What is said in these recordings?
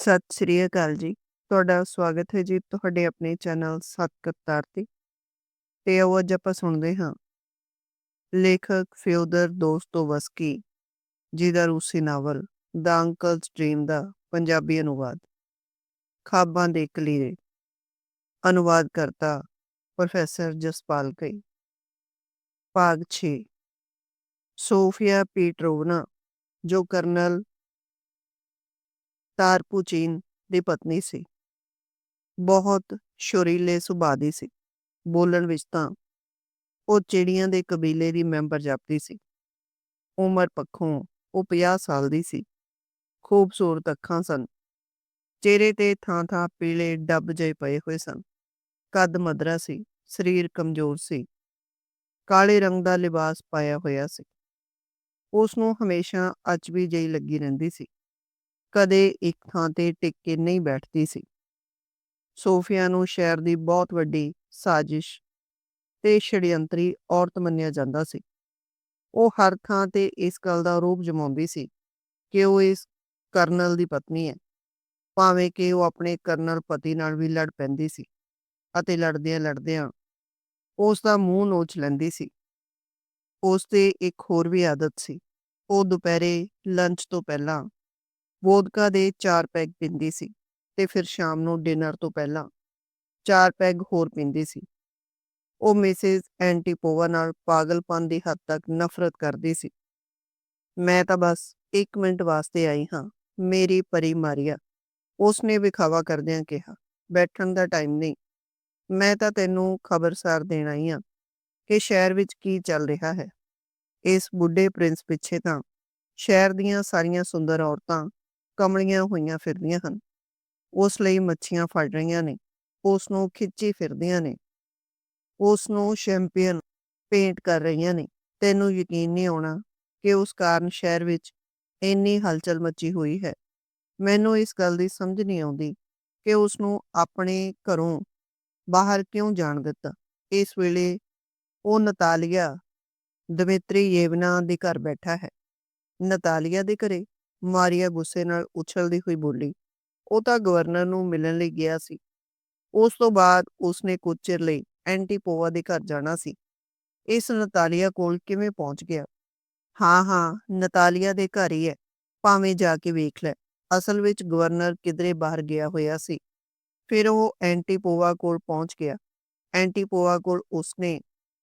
ਸਤਿ ਸ੍ਰੀ ਅਕਾਲ ਜੀ। ਤੁਹਾਡਾ ਸਵਾਗਤ ਹੈ ਜੀ ਤੁਹਾਡੇ ਆਪਣੇ ਚੈਨਲ ਸਤਕਰਤਾਰ ਤੇ। ਤੇ ਆਓ ਅੱਜ ਆਪਾਂ ਸੁਣਦੇ ਹਾਂ। ਲੇਖਕ ਫਿਓਦਰ ਦੋਸਤੋਵਸਕੀ ਜੀ ਦਾ ਰੂਸੀ ਨਾਵਲ, ਦਾ ਅੰਕਲਸ ਡ੍ਰੀਮ ਦਾ ਪੰਜਾਬੀ ਅਨੁਵਾਦ। ਖਾਬਾਂ ਦੇ ਕਲੀਰੇ। ਅਨੁਵਾਦ ਕਰਤਾ ਪ੍ਰੋਫੈਸਰ ਜਸਪਾਲ ਕਈ। ਭਾਗ 6 ਸੋਫੀਆ ਪੀਟਰੋਵਨਾ, ਜੋ ਕਰਨਲ ਤਾਰਪੂਚੀਨ ਦੀ ਪਤਨੀ ਸੀ। ਬਹੁਤ ਸ਼ੋਰੀਲੇ ਸੁਭਾਅ ਦੀ ਸੀ। ਬੋਲਣ ਵਿੱਚ ਤਾਂ ਉਹ ਚਿੜੀਆਂ ਦੇ ਕਬੀਲੇ ਦੀ ਮੈਂਬਰ ਜਾਪਦੀ ਸੀ। ਉਮਰ ਪੱਖੋਂ ਉਹ 50 ਸਾਲ ਦੀ ਸੀ। ਖੂਬਸੂਰਤ ਅੱਖਾਂ ਸਨ। ਚਿਹਰੇ ਤੇ ਥਾਂ-ਥਾਂ ਪੀਲੇ ਡੱਬ ਜਿਹੇ ਪਏ ਹੋਏ ਸਨ। ਕੱਦ ਮਦਰਾ ਸੀ, ਸਰੀਰ ਕਮਜ਼ੋਰ ਸੀ। ਕਾਲੇ ਰੰਗ ਦਾ ਲਿਬਾਸ ਪਾਇਆ ਹੋਇਆ ਸੀ। ਉਸ ਨੂੰ ਹਮੇਸ਼ਾ ਅਚਬੀ ਜਿਹੀ ਲੱਗੀ ਰਹਿੰਦੀ ਸੀ। ਕਦੇ ਇੱਕ ਥਾਂ ਤੇ ਟਿਕ ਕੇ ਨਹੀਂ ਬੈਠਦੀ ਸੀ। ਸੋਫੀਆ ਨੂੰ ਸ਼ਹਿਰ ਦੀ ਬਹੁਤ ਵੱਡੀ ਸਾਜ਼ਿਸ਼ ਤੇ ਛੜਯੰਤਰੀ ਔਰਤ ਮੰਨਿਆ ਜਾਂਦਾ ਸੀ। ਉਹ ਹਰ ਥਾਂ ਤੇ ਇਸ ਗੱਲ ਦਾ ਰੂਪ ਜਮਾਉਂਦੀ ਸੀ ਕਿ ਉਹ ਇਸ ਕਰਨਲ ਦੀ ਪਤਨੀ ਹੈ, ਭਾਵੇਂ ਕਿ ਉਹ ਆਪਣੇ ਕਰਨਲ ਪਤੀ ਨਾਲ ਵੀ ਲੜ ਪੈਂਦੀ ਸੀ ਅਤੇ ਲੜਦਿਆਂ ਲੜਦਿਆਂ ਉਸ ਦਾ ਮੂੰਹ ਨੋਚ ਲੈਂਦੀ ਸੀ। ਉਸ ਤੇ ਇੱਕ ਹੋਰ ਵੀ ਆਦਤ ਸੀ। ਉਹ ਦੁਪਹਿਰੇ ਲੰਚ ਤੋਂ ਪਹਿਲਾਂ ਵੋਦਕਾ ਦੇ 4 ਪੈਗ ਪੀਂਦੀ ਸੀ ਤੇ ਫਿਰ ਸ਼ਾਮ ਨੂੰ ਡਿਨਰ ਤੋਂ ਪਹਿਲਾਂ 4 ਪੈਗ ਹੋਰ ਪੀਂਦੀ ਸੀ। ਉਹ ਮਿਸਿਸ ਐਂਟੀਪੋਵਾ ਨਾਲ ਪਾਗਲਪਨ ਦੀ ਹੱਦ ਤੱਕ ਨਫ਼ਰਤ ਕਰਦੀ ਸੀ। ਮੈਂ ਤਾਂ ਬਸ 1 ਮਿੰਟ ਵਾਸਤੇ ਆਈ ਹਾਂ, ਮੇਰੀ ਪਰੀ ਮਾਰੀਆ ਉਸਨੇ ਵਿਖਾਵਾ ਕਰਦਿਆਂ ਕਿਹਾ, ਬੈਠਣ ਦਾ ਟਾਈਮ ਨਹੀਂ। ਮੈਂ ਤਾਂ ਤੈਨੂੰ ਖਬਰਸਾਰ ਦੇਣ ਆਈ ਹਾਂ ਕਿ ਸ਼ਹਿਰ ਵਿੱਚ ਕੀ ਚੱਲ ਰਿਹਾ ਹੈ। ਇਸ ਬੁੱਢੇ ਪ੍ਰਿੰਸ ਪਿੱਛੇ ਤਾਂ ਸ਼ਹਿਰ ਦੀਆਂ ਸਾਰੀਆਂ ਸੁੰਦਰ ਔਰਤਾਂ ਕਮਲੀਆਂ ਹੋਈਆਂ ਫਿਰਦੀਆਂ ਹਨ। ਉਸ ਲਈ ਮੱਛੀਆਂ ਫੜ ਰਹੀਆਂ ਨੇ, ਉਸ ਨੂੰ ਖਿੱਚੀ ਫਿਰਦੀਆਂ ਨੇ। ਉਸ ਨੂੰ ਚੈਂਪੀਅਨ ਪੇਂਟ ਕਰ ਰਹੀਆਂ ਨੇ। ਤੈਨੂੰ ਯਕੀਨ ਨਹੀਂ ਆਉਣਾ ਕਿ ਉਸ ਕਾਰਨ ਸ਼ਹਿਰ ਵਿੱਚ ਇੰਨੀ ਹਲਚਲ ਮੱਚੀ ਹੋਈ ਹੈ। ਮੈਨੂੰ ਇਸ ਗੱਲ ਦੀ ਸਮਝ ਨਹੀਂ ਆਉਂਦੀ ਕਿ ਉਸ ਨੂੰ ਆਪਣੇ ਘਰੋਂ ਬਾਹਰ ਕਿਉਂ ਜਾਣ ਦਿੱਤਾ। ਇਸ ਵੇਲੇ ਉਹ ਨਤਾਲੀਆ ਦਮਿਤਰੀ ਯੇਵਨਾ ਦੇ ਘਰ ਬੈਠਾ ਹੈ। ਨਤਾਲੀਆ ਦੇ ਘਰੇ ਮਾਰੀਆ ਗੁੱਸੇ ਨਾਲ ਉਛਲਦੀ ਹੋਈ ਬੋਲੀ, ਉਹ ਤਾਂ ਗਵਰਨਰ ਨੂੰ ਮਿਲਣ ਲਈ ਗਿਆ ਸੀ। ਉਸ ਤੋਂ ਬਾਅਦ ਉਸਨੇ ਕੁਝ ਚਿਰ ਲਈ ਐਂਟੀਪੋਵਾ ਦੇ ਘਰ ਜਾਣਾ ਸੀ। ਇਸ ਨਤਾਲੀਆ ਕੋਲ ਕਿਵੇਂ ਪਹੁੰਚ ਗਿਆ? ਹਾਂ ਹਾਂ, ਨਤਾਲੀਆ ਦੇ ਘਰ ਹੀ ਹੈ। ਭਾਵੇਂ ਜਾ ਕੇ ਵੇਖ ਲੈ। ਅਸਲ ਵਿੱਚ ਗਵਰਨਰ ਕਿਧਰੇ ਬਾਹਰ ਗਿਆ ਹੋਇਆ ਸੀ। ਫਿਰ ਉਹ ਐਂਟੀਪੋਵਾ ਕੋਲ ਪਹੁੰਚ ਗਿਆ। ਐਂਟੀਪੋਵਾ ਕੋਲ ਉਸਨੇ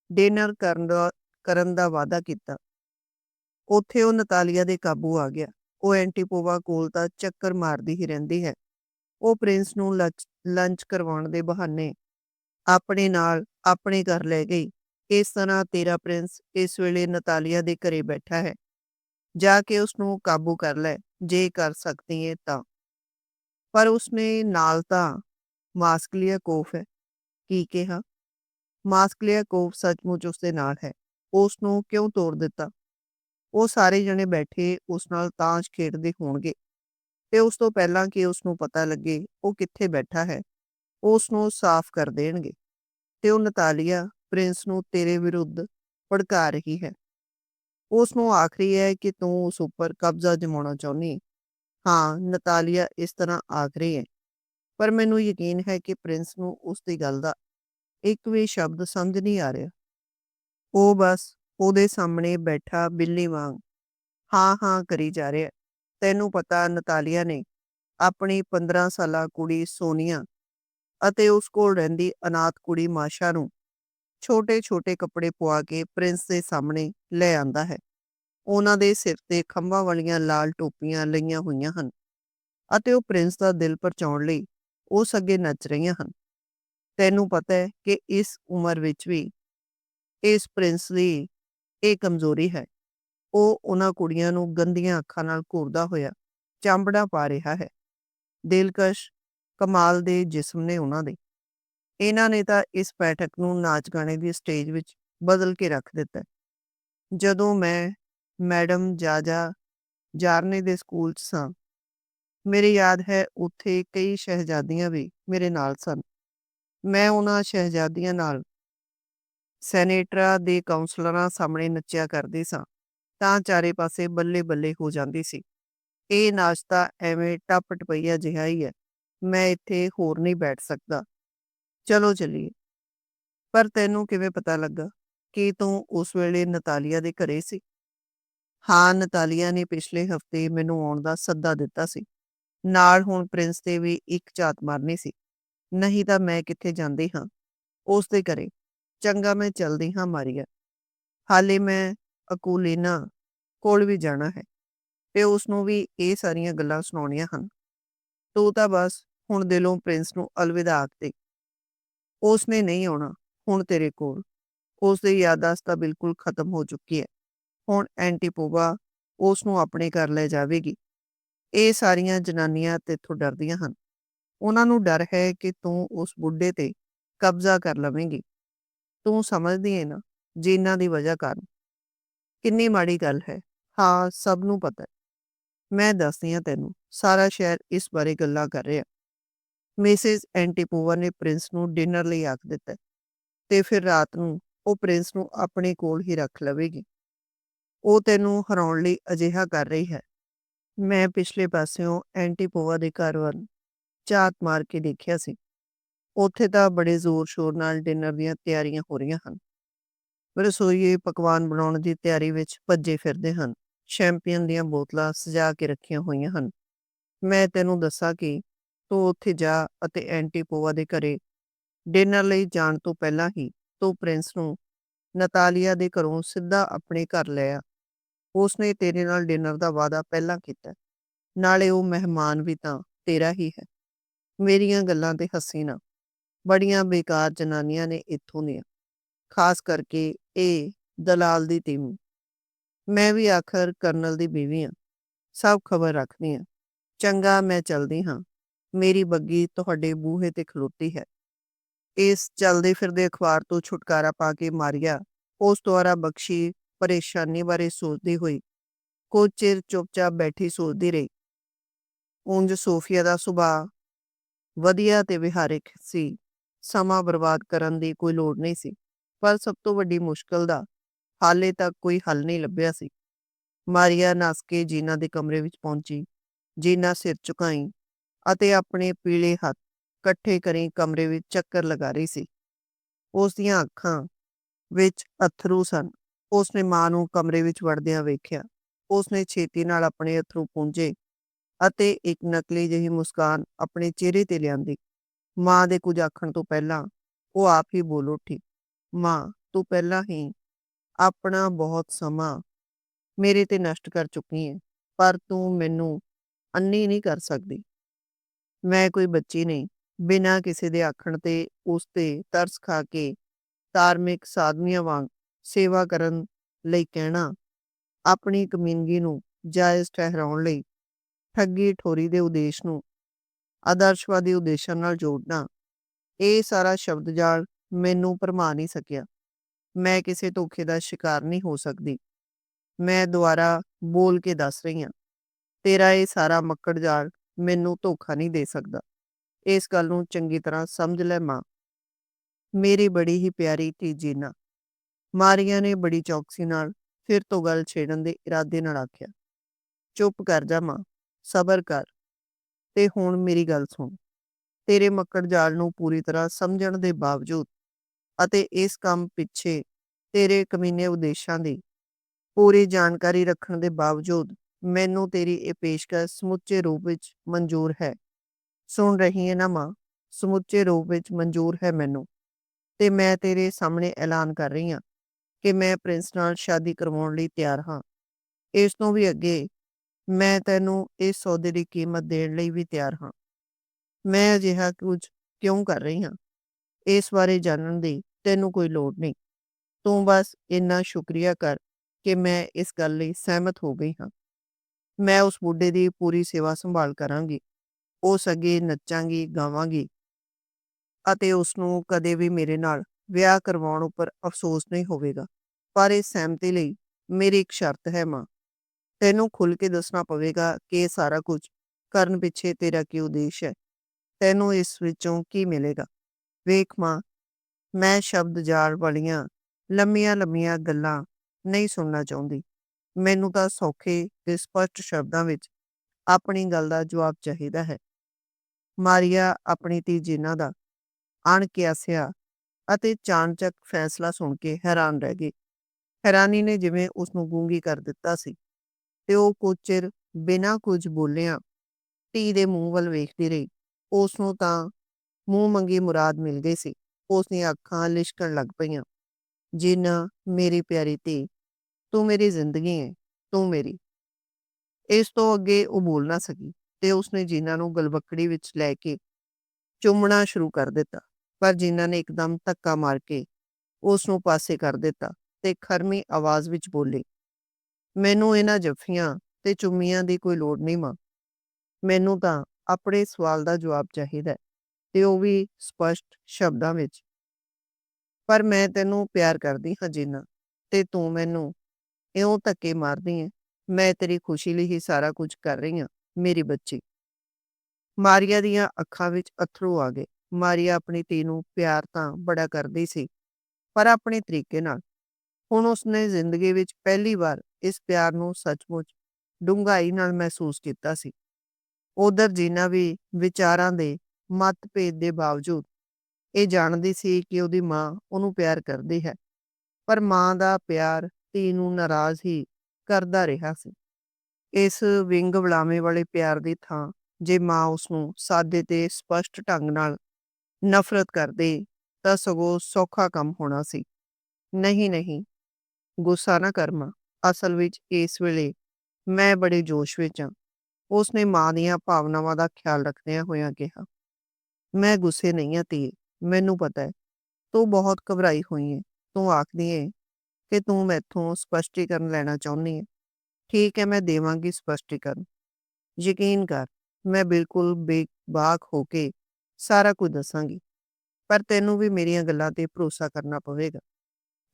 ਡਿਨਰ ਕਰਨ ਦਾ ਕਰਨ ਦਾ ਵਾਅਦਾ ਕੀਤਾ। ਉੱਥੇ ਉਹ ਨਤਾਲੀਆ ਦੇ ਕਾਬੂ ਆ ਗਿਆ। ਉਹ ਐਂਟੀਪੋਵਾ ਕੋਲ ਤਾਂ ਚੱਕਰ ਮਾਰਦੀ ਹੀ ਰਹਿੰਦੀ ਹੈ। ਉਹ ਪ੍ਰਿੰਸ ਨੂੰ ਲੰਚ ਕਰਵਾਉਣ ਦੇ ਬਹਾਨੇ ਆਪਣੇ ਨਾਲ ਆਪਣੇ ਘਰ ਲੈ ਗਈ। ਇਸ ਤਰ੍ਹਾਂ ਤੇਰਾ ਪ੍ਰਿੰਸ ਇਸ ਵੇਲੇ ਨਤਾਲੀਆ ਦੇ ਘਰੇ ਬੈਠਾ ਹੈ। ਜਾ ਕੇ ਉਸ ਨੂੰ ਕਾਬੂ ਕਰ ਲੈ, ਜੇ ਕਰ ਸਕਦੀ ਹੈ ਤਾਂ। ਪਰ ਉਸਨੇ ਨਾਲ ਤਾਂ ਮਾਸਕਲੀਆ ਕੋਫ ਹੈ। ਕੀ ਕਿਹਾ? ਮਾਸਕਲੀਆ ਕੋਫ ਸੱਚਮੁੱਚ ਉਸਦੇ ਨਾਲ ਹੈ। ਉਸ ਨੂੰ ਕਿਉਂ ਤੋੜ ਦਿੱਤਾ? ਉਹ ਸਾਰੇ ਜਣੇ ਬੈਠੇ ਉਸ ਨਾਲ ਤਾਸ਼ ਖੇਡਦੇ ਹੋਣਗੇ। ਤੇ ਉਸ ਤੋਂ ਪਹਿਲਾਂ ਕਿ ਉਸ ਨੂੰ ਪਤਾ ਲੱਗੇ ਉਹ ਕਿੱਥੇ ਬੈਠਾ ਹੈ ਉਸ ਨੂੰ ਸਾਫ਼ ਕਰ ਦੇਣਗੇ। ਤੇ ਉਹ ਨਤਾਲੀਆ, ਪ੍ਰਿੰਸ ਨੂੰ ਤੇਰੇ ਵਿਰੁੱਧ ਭੜਕਾ ਰਹੀ ਹੈ। ਉਸ ਨੂੰ ਆਖਰੀ ਹੈ ਕਿ ਤੂੰ ਉਸ ਉੱਪਰ ਕਬਜ਼ਾ ਜਮਾਉਣਾ ਚਾਹੁੰਦੀ ਹਾਂ। ਨਤਾਲੀਆ ਇਸ ਤਰ੍ਹਾਂ ਆਖਰੀ ਹੈ। ਪਰ ਮੈਨੂੰ ਯਕੀਨ ਹੈ ਕਿ ਪ੍ਰਿੰਸ ਨੂੰ ਉਸ ਦੀ ਗੱਲ ਦਾ ਇੱਕ ਵੀ ਸ਼ਬਦ ਸਮਝ ਨਹੀਂ ਆ ਰਿਹਾ। ਉਹ ਬਸ ਉਹਦੇ ਸਾਹਮਣੇ ਬੈਠਾ ਬਿੱਲੀ ਵਾਂਗ। ਹਾਂ ਹਾਂ ਕਰੀ ਜਾ ਰਿਹਾ। ਤੈਨੂੰ ਪਤਾ ਨਤਾਲੀਆ ਨੇ ਆਪਣੀ 15 ਸਾਲਾ ਕੁੜੀ ਸੋਨੀਆ ਅਤੇ ਉਸ ਕੋਲ ਰਹਿੰਦੀ ਅਨਾਥ ਕੁੜੀ ਮਾਸ਼ਾ ਨੂੰ ਛੋਟੇ-ਛੋਟੇ ਕੱਪੜੇ ਪਵਾ ਕੇ ਪ੍ਰਿੰਸ ਦੇ ਸਾਹਮਣੇ ਲੈ ਆਂਦਾ ਹੈ। ਉਹਨਾਂ ਦੇ ਸਿਰ ਤੇ ਖੰਭਾਂ ਵਾਲੀਆਂ ਲਾਲ ਟੋਪੀਆਂ ਲਈਆਂ ਹੋਈਆਂ ਹਨ ਅਤੇ ਉਹ ਪ੍ਰਿੰਸ ਦਾ ਦਿਲ ਪਰਚਾਉਣ ਲਈ ਉਸ ਅੱਗੇ ਨੱਚ ਰਹੀਆਂ ਹਨ। ਤੈਨੂੰ ਪਤਾ ਹੈ ਕਿ ਇਸ ਉਮਰ ਵਿੱਚ ਵੀ ਇਸ ਪ੍ਰਿੰਸ ਦੀ ਇਹ ਕਮਜ਼ੋਰੀ ਹੈ। ਉਹ ਉਹਨਾਂ ਕੁੜੀਆਂ ਨੂੰ ਗੰਦੀਆਂ ਅੱਖਾਂ ਨਾਲ ਘੂਰਦਾ ਹੋਇਆ ਚਾਂਬੜਾ ਪਾ ਰਿਹਾ ਹੈ। ਦਿਲਕਸ਼ ਕਮਾਲ ਦੇ ਜਿਸਮ ਨੇ ਉਹਨਾਂ ਦੇ। ਇਹਨਾਂ ਨੇ ਤਾਂ ਇਸ ਬੈਠਕ ਨੂੰ ਨਾਚ ਗਾਣੇ ਦੀ ਸਟੇਜ ਵਿੱਚ ਬਦਲ ਕੇ ਰੱਖ ਦਿੱਤਾ। ਜਦੋਂ ਮੈਂ ਮੈਡਮ ਜਾਜਾ ਜਾਰਨੇ ਦੇ ਸਕੂਲ 'ਚ ਸਾਂ, ਮੇਰੀ ਯਾਦ ਹੈ ਉੱਥੇ ਕਈ ਸ਼ਹਿਜ਼ਾਦੀਆਂ ਵੀ ਮੇਰੇ ਨਾਲ ਸਨ। ਮੈਂ ਉਹਨਾਂ ਸ਼ਹਿਜ਼ਾਦੀਆਂ ਨਾਲ ਸੈਨੇਟਰਾਂ ਦੇ ਕਾਉਂਸਲਰਾਂ ਸਾਹਮਣੇ ਨੱਚਿਆ ਕਰਦੇ ਸਾਂ ਤਾਂ ਚਾਰੇ ਪਾਸੇ ਬੱਲੇ ਬੱਲੇ ਹੋ ਜਾਂਦੀ ਸੀ ਇਹ ਨਾਸ਼ਤਾ ਐਵੇਂ ਟੱਪ-ਟਪਈਆ ਜਿਹਾ ਹੀ ਹੈ। ਮੈਂ ਇੱਥੇ ਹੋਰ ਨਹੀਂ ਬੈਠ ਸਕਦਾ। ਚਲੋ ਚੱਲੀਏ। ਪਰ ਤੈਨੂੰ ਕਿਵੇਂ ਪਤਾ ਲੱਗਾ ਕਿ ਤੂੰ ਉਸ ਵੇਲੇ ਨਤਾਲੀਆ ਦੇ ਘਰੇ ਸੀ? ਹਾਂ, ਨਤਾਲੀਆ ਨੇ ਪਿਛਲੇ ਹਫ਼ਤੇ ਮੈਨੂੰ ਆਉਣ ਦਾ ਸੱਦਾ ਦਿੱਤਾ ਸੀ। ਨਾਲ ਹੁਣ ਪ੍ਰਿੰਸ ਤੇ ਵੀ ਇੱਕ ਝਾਤ ਮਾਰਨੀ ਸੀ। ਨਹੀਂ ਤਾਂ ਮੈਂ ਕਿੱਥੇ ਜਾਂਦੀ ਹਾਂ? ਉਸ ਦੇ ਘਰੇ। ਚੰਗਾ ਮੈਂ ਚੱਲਦੀ ਹਾਂ ਮਾਰੀਆ। ਹਾਲੇ ਮੈਂ ਅਕੂਲੀਨਾ ਕੋਲ ਵੀ ਜਾਣਾ ਹੈ ਤੇ ਉਸ ਨੂੰ ਵੀ ਇਹ ਸਾਰੀਆਂ ਗੱਲਾਂ ਸੁਣਾਉਣੀਆਂ ਹਨ। ਤੂੰ ਤਾਂ ਬਸ ਹੁਣ ਦਿਲੋਂ ਪ੍ਰਿੰਸ ਨੂੰ ਅਲਵਿਦਾ ਆਖ ਦੇ। ਉਸ ਨੇ ਨਹੀਂ ਆਉਣਾ ਹੁਣ ਤੇਰੇ ਕੋਲ। ਉਸ ਦੀ ਯਾਦਾਸ਼ਤ ਤਾਂ ਬਿਲਕੁਲ ਖਤਮ ਹੋ ਚੁੱਕੀ ਹੈ। ਹੁਣ ਐਂਟੀਪੋਵਾ ਉਸ ਨੂੰ ਆਪਣੇ ਘਰ ਲੈ ਜਾਵੇਗੀ। ਇਹ ਸਾਰੀਆਂ ਜਨਾਨੀਆਂ ਤੇਥੋਂ ਡਰਦੀਆਂ ਹਨ। ਉਹਨਾਂ ਨੂੰ ਡਰ ਹੈ ਕਿ ਤੂੰ ਉਸ ਬੁੱਢੇ ਤੇ ਕਬਜ਼ਾ ਕਰ ਲਵੇਂਗੀ। ਤੂੰ ਸਮਝਦੀ ਏ ਨਾ ਜੀਨਾ ਦੀ ਵਜ੍ਹਾ ਕਾਰਨ। ਕਿੰਨੀ ਮਾੜੀ ਗੱਲ ਹੈ। ਹਾਂ, ਸਭ ਨੂੰ ਪਤਾ ਹੈ। ਮੈਂ ਦੱਸਦੀ ਹਾਂ ਤੈਨੂੰ। ਸਾਰਾ ਸ਼ਹਿਰ ਇਸ ਬਾਰੇ ਗੱਲਾਂ ਕਰ ਰਿਹਾ। ਮਿਸਿਸ ਐਂਟੀਪੋਵਾ ਨੇ ਪ੍ਰਿੰਸ ਨੂੰ ਡਿਨਰ ਲਈ ਆਖ ਦਿੱਤਾ ਤੇ ਫਿਰ ਰਾਤ ਨੂੰ ਉਹ ਪ੍ਰਿੰਸ ਨੂੰ ਆਪਣੇ ਕੋਲ ਹੀ ਰੱਖ ਲਵੇਗੀ। ਉਹ ਤੈਨੂੰ ਹਰਾਉਣ ਲਈ ਅਜਿਹਾ ਕਰ ਰਹੀ ਹੈ। ਮੈਂ ਪਿਛਲੇ ਪਾਸਿਓਂ ਐਂਟੀਪੋਵਾ ਦੇ ਘਰ ਵੱਲ ਝਾਤ ਮਾਰ ਕੇ ਦੇਖਿਆ ਸੀ। ਉੱਥੇ ਤਾਂ ਬੜੇ ਜ਼ੋਰ-ਸ਼ੋਰ ਨਾਲ ਡਿਨਰ ਦੀਆਂ ਤਿਆਰੀਆਂ ਹੋ ਰਹੀਆਂ ਹਨ। ਰਸੋਈਏ ਪਕਵਾਨ ਬਣਾਉਣ ਦੀ ਤਿਆਰੀ ਵਿੱਚ ਭੱਜੇ ਫਿਰਦੇ ਹਨ। ਸ਼ੈਂਪੀਅਨ ਦੀਆਂ ਬੋਤਲਾਂ ਸਜਾ ਕੇ ਰੱਖੀਆਂ ਹੋਈਆਂ ਹਨ। ਮੈਂ ਤੈਨੂੰ ਦੱਸਾਂ ਕਿ ਤੂੰ ਉੱਥੇ ਜਾ ਅਤੇ ਐਂਟੀਪੋਵਾ ਦੇ ਘਰੇ ਡਿਨਰ ਲਈ ਜਾਣ ਤੋਂ ਪਹਿਲਾਂ ਹੀ ਤੂੰ ਪ੍ਰਿੰਸ ਨੂੰ ਨਤਾਲੀਆ ਦੇ ਘਰੋਂ ਸਿੱਧਾ ਆਪਣੇ ਘਰ ਲੈ ਆ। ਉਸ ਤੇਰੇ ਨਾਲ ਡਿਨਰ ਦਾ ਵਾਅਦਾ ਪਹਿਲਾਂ ਕੀਤਾ। ਨਾਲੇ ਉਹ ਮਹਿਮਾਨ ਵੀ ਤਾਂ ਤੇਰਾ ਹੀ ਹੈ। ਮੇਰੀਆਂ ਗੱਲਾਂ ਤੇ ਹੱਸੀ ਨਾ। ਬੜੀਆਂ ਬੇਕਾਰ ਜਨਾਨੀਆਂ ਨੇ ਇੱਥੋਂ ਦੀਆਂ। ਖਾਸ ਕਰਕੇ ਇਹ ਦਲਾਲ ਦੀ ਟੀਮ। ਮੈਂ ਵੀ ਆਖਰ ਕਰਨਲ ਦੀ ਬੀਵੀ ਹਾਂ। ਸਭ ਖਬਰ ਰੱਖਦੀ ਹਾਂ। ਚੰਗਾ ਮੈਂ ਚੱਲਦੀ ਹਾਂ। ਮੇਰੀ ਬੱਗੀ ਤੁਹਾਡੇ ਬੂਹੇ ਤੇ ਖਲੋਤੀ ਹੈ। ਇਸ ਚਲਦੇ ਫਿਰਦੇ ਅਖਬਾਰ ਤੋਂ ਛੁਟਕਾਰਾ ਪਾ ਕੇ ਮਾਰਿਆ, ਉਸ ਦੁਆਰਾ ਬਖਸ਼ੀ ਪਰੇਸ਼ਾਨੀ ਬਾਰੇ ਸੋਚਦੀ ਹੋਈ, ਕੁਝ ਚਿਰ ਚੁੱਪਚਾਪ ਬੈਠੀ ਸੋਚਦੀ ਰਹੀ। ਉਂਝ ਸੋਫੀਆ ਦਾ ਸੁਭਾਅ ਵਧੀਆ ਤੇ ਵਿਹਾਰਿਕ ਸੀ। ਸਮਾਂ ਬਰਬਾਦ ਕਰਨ ਦੀ ਕੋਈ ਲੋੜ ਨਹੀਂ ਸੀ। ਪਰ ਸਭ ਤੋਂ ਵੱਡੀ ਮੁਸ਼ਕਲ ਦਾ ਹਾਲੇ ਤੱਕ ਕੋਈ ਹੱਲ ਨਹੀਂ ਲੱਭਿਆ ਸੀ। ਮਾਰੀਆ ਨੱਸ ਕੇ ਜੀਨਾ ਦੇ ਕਮਰੇ ਵਿੱਚ ਪਹੁੰਚੀ। ਜੀਨਾ ਸਿਰ ਝੁਕਾਈ ਅਤੇ ਆਪਣੇ ਪੀਲੇ ਹੱਥ ਇਕੱਠੇ ਕਰੀ ਕਮਰੇ ਵਿੱਚ ਚੱਕਰ ਲਗਾ ਰਹੀ ਸੀ। ਉਸ ਦੀਆਂ ਅੱਖਾਂ ਵਿੱਚ ਅਥਰੂ ਸਨ। ਉਸ ਨੇ ਮਾਂ ਨੂੰ ਕਮਰੇ ਵਿੱਚ ਵੜਦਿਆਂ ਵੇਖਿਆ। ਉਸ ਨੇ ਛੇਤੀ ਨਾਲ ਆਪਣੇ ਅਥਰੂ ਪੂੰਝੇ ਅਤੇ ਇੱਕ ਨਕਲੀ ਜਿਹੀ ਮੁਸਕਾਨ ਆਪਣੇ ਚਿਹਰੇ ਤੇ ਲਿਆਂਦੀ। ਮਾਂ ਦੇ ਕੁਝ ਆਖਣ ਤੋਂ ਪਹਿਲਾਂ ਉਹ ਆਪ ਹੀ ਬੋਲ ਉੱਠੀ। ਮਾਂ, ਤੂੰ ਪਹਿਲਾਂ ਹੀ ਆਪਣਾ ਬਹੁਤ ਸਮਾਂ ਮੇਰੇ ਤੇ ਨਸ਼ਟ ਕਰ ਚੁੱਕੀ ਹੈ। ਪਰ ਤੂੰ ਮੈਨੂੰ ਅੰਨੀ ਨਹੀਂ ਕਰ ਸਕਦੀ। ਮੈਂ ਕੋਈ ਬੱਚੀ ਨਹੀਂ। ਬਿਨਾਂ ਕਿਸੇ ਦੇ ਆਖਣ ਤੇ ਉਸ ਤੇ ਤਰਸ ਖਾ ਕੇ ਧਾਰਮਿਕ ਸਾਧਨੀਆਂ ਵਾਂਗ ਸੇਵਾ ਕਰਨ ਲਈ ਕਹਿਣਾ, ਆਪਣੀ ਕਮੀਨਗੀ ਨੂੰ ਜਾਇਜ਼ ਠਹਿਰਾਉਣ ਲਈ ਠੱਗੀ ਠੋਰੀ ਦੇ ਉਦੇਸ਼ ਨੂੰ ਆਦਰਸ਼ਵਾਦੀ ਉਦੇਸ਼ਾਂ ਨਾਲ ਜੋੜਨਾ, ਇਹ ਸਾਰਾ ਸ਼ਬਦ ਜਾਲ ਮੈਨੂੰ ਭਰਮਾ ਨਹੀਂ ਸਕਿਆ। ਮੈਂ ਕਿਸੇ ਧੋਖੇ ਦਾ ਸ਼ਿਕਾਰ ਨਹੀਂ ਹੋ ਸਕਦੀ। ਮੈਂ ਦੁਬਾਰਾ ਬੋਲ ਕੇ ਦੱਸ ਰਹੀ ਹਾਂ। ਤੇਰਾ ਇਹ ਸਾਰਾ ਮੱਕੜ ਜਾਲ ਮੈਨੂੰ ਧੋਖਾ ਨਹੀਂ ਦੇ ਸਕਦਾ। ਇਸ ਗੱਲ ਨੂੰ ਚੰਗੀ ਤਰ੍ਹਾਂ ਸਮਝ ਲੈ ਮਾਂ। ਮੇਰੀ ਬੜੀ ਹੀ ਪਿਆਰੀ ਧੀ ਜੀਨਾ। ਮਾਰੀਆ ਨੇ ਬੜੀ ਚੌਕਸੀ ਨਾਲ ਫਿਰ ਤੋਂ ਗੱਲ ਛੇੜਨ ਦੇ ਇਰਾਦੇ ਨਾਲ ਆਖਿਆ। ਚੁੱਪ ਕਰ ਜਾ ਮਾਂ, ਸਬਰ ਕਰ। ਤੇ ਹੁਣ ਮੇਰੀ ਗੱਲ ਸੁਣ। ਤੇਰੇ ਮੱਕੜ ਜਾਲ ਨੂੰ ਪੂਰੀ ਤਰ੍ਹਾਂ ਸਮਝਣ ਦੇ ਬਾਵਜੂਦ ਅਤੇ ਇਸ ਕੰਮ ਪਿੱਛੇ ਤੇਰੇ ਕਮੀਨੇ ਉਦੇਸ਼ਾਂ ਦੀ ਪੂਰੀ ਜਾਣਕਾਰੀ ਰੱਖਣ ਦੇ ਬਾਵਜੂਦ ਮੈਨੂੰ ਤੇਰੀ ਇਹ ਪੇਸ਼ਕਸ਼ ਸਮੁੱਚੇ ਰੂਪ ਵਿੱਚ ਮਨਜ਼ੂਰ ਹੈ। ਸੁਣ ਰਹੀ ਹੈ ਨਾ ਮਾਂ, ਸਮੁੱਚੇ ਰੂਪ ਵਿੱਚ ਮਨਜ਼ੂਰ ਹੈ ਮੈਨੂੰ। ਤੇ ਮੈਂ ਤੇਰੇ ਸਾਹਮਣੇ ਐਲਾਨ ਕਰ ਰਹੀ ਹਾਂ ਕਿ ਮੈਂ ਪ੍ਰਿੰਸ ਨਾਲ ਸ਼ਾਦੀ ਕਰਵਾਉਣ ਲਈ ਤਿਆਰ ਹਾਂ। ਇਸ ਤੋਂ ਵੀ ਅੱਗੇ ਮੈਂ ਤੈਨੂੰ ਇਸ ਸੌਦੇ ਦੀ ਕੀਮਤ ਦੇਣ ਲਈ ਵੀ ਤਿਆਰ ਹਾਂ। ਮੈਂ ਅਜਿਹਾ ਕੁਝ ਕਿਉਂ ਕਰ ਰਹੀ ਹਾਂ, ਇਸ ਬਾਰੇ ਜਾਣਨ ਦੀ ਤੈਨੂੰ ਕੋਈ ਲੋੜ ਨਹੀਂ। ਤੂੰ ਬਸ ਇੰਨਾ ਸ਼ੁਕਰੀਆ ਕਰ ਕਿ ਮੈਂ ਇਸ ਗੱਲ ਲਈ ਸਹਿਮਤ ਹੋ ਗਈ ਹਾਂ। ਮੈਂ ਉਸ ਬੁੱਢੇ ਦੀ ਪੂਰੀ ਸੇਵਾ ਸੰਭਾਲ ਕਰਾਂਗੀ। ਉਸ ਅੱਗੇ ਨੱਚਾਂਗੀ, ਗਾਵਾਂਗੀ ਅਤੇ ਉਸ ਨੂੰ ਕਦੇ ਵੀ ਮੇਰੇ ਨਾਲ ਵਿਆਹ ਕਰਵਾਉਣ ਉੱਪਰ ਅਫਸੋਸ ਨਹੀਂ ਹੋਵੇਗਾ। ਪਰ ਇਸ ਸਹਿਮਤੀ ਲਈ ਮੇਰੀ ਇੱਕ ਸ਼ਰਤ ਹੈ ਮਾਂ। ਤੈਨੂੰ ਖੁੱਲ ਕੇ ਦੱਸਣਾ ਪਵੇਗਾ ਕਿ ਇਹ ਸਾਰਾ ਕੁਝ ਕਰਨ ਪਿੱਛੇ ਤੇਰਾ ਕੀ ਉਦੇਸ਼ ਹੈ। ਤੈਨੂੰ ਇਸ ਵਿੱਚੋਂ ਕੀ ਮਿਲੇਗਾ। ਵੇਖ ਮਾਂ, ਮੈਂ ਸ਼ਬਦ ਜਾਲ ਵਾਲੀਆਂ ਲੰਮੀਆਂ-ਲੰਮੀਆਂ ਗੱਲਾਂ ਨਹੀਂ ਸੁਣਨਾ ਚਾਹੁੰਦੀ। ਮੈਨੂੰ ਤਾਂ ਸੌਖੇ ਤੇ ਸਪਸ਼ਟ ਸ਼ਬਦਾਂ ਵਿੱਚ ਆਪਣੀ ਗੱਲ ਦਾ ਜਵਾਬ ਚਾਹੀਦਾ ਹੈ ਮਾਰੀਆ ਆਪਣੀ ਧੀ ਜੀਨਾ ਦਾ ਅਣਕਿਆਸਿਆ ਅਤੇ ਚਾਣਚੱਕ ਫੈਸਲਾ ਸੁਣ ਕੇ ਹੈਰਾਨ ਰਹਿ ਗਈ ਹੈਰਾਨੀ ਨੇ ਜਿਵੇਂ ਉਸ ਨੂੰ ਗੂੰਗੀ ਕਰ ਦਿੱਤਾ ਸੀ ਤੇ ਉਹ ਕੁਝ ਚਿਰ ਬਿਨਾਂ ਕੁਝ ਬੋਲਿਆ, ਧੀ ਦੇ ਮੂੰਹ ਵੱਲ ਵੇਖਦੀ ਰਹੀ। ਉਸ ਨੂੰ ਤਾਂ ਮੂੰਹ ਮੰਗੀ ਮੁਰਾਦ ਮਿਲ ਗਈ ਸੀ। ਉਸ ਦੀਆਂ ਅੱਖਾਂ ਲਿਸ਼ਕਣ ਲੱਗ ਪਈਆਂ। ਜਿੰਨਾ, ਮੇਰੀ ਪਿਆਰੀ ਧੀ, ਤੂੰ ਮੇਰੀ ਜ਼ਿੰਦਗੀ ਹੈ ਤੂੰ ਮੇਰੀ। ਇਸ ਤੋਂ ਅੱਗੇ ਉਹ ਬੋਲ ਨਾ ਸਕੀ ਤੇ ਉਸਨੇ ਜੀਨਾ ਨੂੰ ਗਲਵਕੜੀ ਵਿੱਚ ਲੈ ਕੇ ਚੁੰਮਣਾ ਸ਼ੁਰੂ ਕਰ ਦਿੱਤਾ। ਪਰ ਜੀਨਾ ਨੇ ਇੱਕਦਮ ਧੱਕਾ ਮਾਰ ਕੇ ਉਸ ਨੂੰ ਪਾਸੇ ਕਰ ਦਿੱਤਾ ਤੇ ਖਰਮੀ ਆਵਾਜ਼ ਵਿੱਚ ਬੋਲੀ ਮੈਨੂੰ ਇਹਨਾਂ ਜੱਫੀਆਂ ਤੇ ਚੁੰਮੀਆਂ ਦੀ ਕੋਈ ਲੋੜ ਨਹੀਂ ਮਾਂ। ਮੈਨੂੰ ਤਾਂ ਆਪਣੇ ਸਵਾਲ ਦਾ ਜਵਾਬ ਚਾਹੀਦਾ ਤੇ ਉਹ ਵੀ ਸਪਸ਼ਟ ਸ਼ਬਦਾਂ ਵਿੱਚ। ਪਰ ਮੈਂ ਤੈਨੂੰ ਪਿਆਰ ਕਰਦੀ ਹਾਂ ਜੀਨਾ ਤੇ ਤੂੰ ਮੈਨੂੰ ਇਉਂ ਧੱਕੇ ਮਾਰਦੀ ਹੈ। ਮੈਂ ਤੇਰੀ ਖੁਸ਼ੀ ਲਈ ਹੀ ਸਾਰਾ ਕੁਝ ਕਰ ਰਹੀ ਹਾਂ, ਮੇਰੀ ਬੱਚੀ। ਮਾਰੀਆ ਦੀਆਂ ਅੱਖਾਂ ਵਿੱਚ ਅਥਰੂ ਆ ਗਏ। ਮਾਰੀਆ ਆਪਣੀ ਧੀ ਨੂੰ ਪਿਆਰ ਤਾਂ ਬੜਾ ਕਰਦੀ ਸੀ, ਪਰ ਆਪਣੇ ਤਰੀਕੇ ਨਾਲ ਹੁਣ ਉਸਨੇ ਜ਼ਿੰਦਗੀ ਵਿੱਚ ਪਹਿਲੀ ਵਾਰ ਇਸ ਪਿਆਰ ਨੂੰ ਸੱਚਮੁੱਚ ਡੂੰਘਾਈ ਨਾਲ ਮਹਿਸੂਸ ਕੀਤਾ ਸੀ। ਉਧਰ ਜੀਨਾ ਵੀ ਵਿਚਾਰਾਂ ਦੇ ਮਤਭੇਦ ਦੇ ਬਾਵਜੂਦ ਇਹ ਜਾਣਦੀ ਸੀ ਕਿ ਉਹਦੀ ਮਾਂ ਉਹਨੂੰ ਪਿਆਰ ਕਰਦੀ ਹੈ, ਪਰ ਮਾਂ ਦਾ ਪਿਆਰ ਧੀ ਨੂੰ ਨਾਰਾਜ਼ ਹੀ ਕਰਦਾ ਰਿਹਾ ਸੀ। ਇਸ ਵਿੰਗ ਵਲਾਵੇਂ ਵਾਲੇ ਪਿਆਰ ਦੀ ਥਾਂ ਜੇ ਮਾਂ ਉਸ ਨੂੰ ਸਾਦੇ ਤੇ ਸਪਸ਼ਟ ਢੰਗ ਨਾਲ ਨਫ਼ਰਤ ਕਰਦੇ ਤਾਂ ਸਗੋਂ ਸੌਖਾ ਕੰਮ ਹੋਣਾ ਸੀ। ਨਹੀਂ ਨਹੀਂ ਗੁੱਸਾ ਨਾ ਕਰਮਾ ਅਸਲ ਵਿੱਚ ਇਸ ਵੇਲੇ ਮੈਂ ਬੜੇ ਜੋਸ਼ ਵਿੱਚ ਹਾਂ। ਉਸਨੇ ਮਾਂ ਦੀਆਂ ਭਾਵਨਾਵਾਂ ਦਾ ਖਿਆਲ ਰੱਖਦਿਆਂ ਹੋਇਆਂ ਕਿਹਾ, ਮੈਂ ਗੁੱਸੇ ਨਹੀਂ ਹਾਂ ਤੇ ਮੈਨੂੰ ਪਤਾ ਹੈ, ਤੂੰ ਬਹੁਤ ਘਬਰਾਈ ਹੋਈ ਹੈ ਤੂੰ ਆਖਦੀ ਹੈ ਕਿ ਤੂੰ ਮੈਥੋਂ ਸਪਸ਼ਟੀਕਰਨ ਲੈਣਾ ਚਾਹੁੰਦੀ ਹੈ ਠੀਕ ਹੈ, ਮੈਂ ਦੇਵਾਂਗੀ ਸਪਸ਼ਟੀਕਰਨ। ਯਕੀਨ ਕਰ, ਮੈਂ ਬਿਲਕੁਲ ਬੇਬਾਕ ਹੋ ਕੇ ਸਾਰਾ ਕੁਝ ਦੱਸਾਂਗੀ, ਪਰ ਤੈਨੂੰ ਵੀ ਮੇਰੀਆਂ ਗੱਲਾਂ ਤੇ ਭਰੋਸਾ ਕਰਨਾ ਪਵੇਗਾ।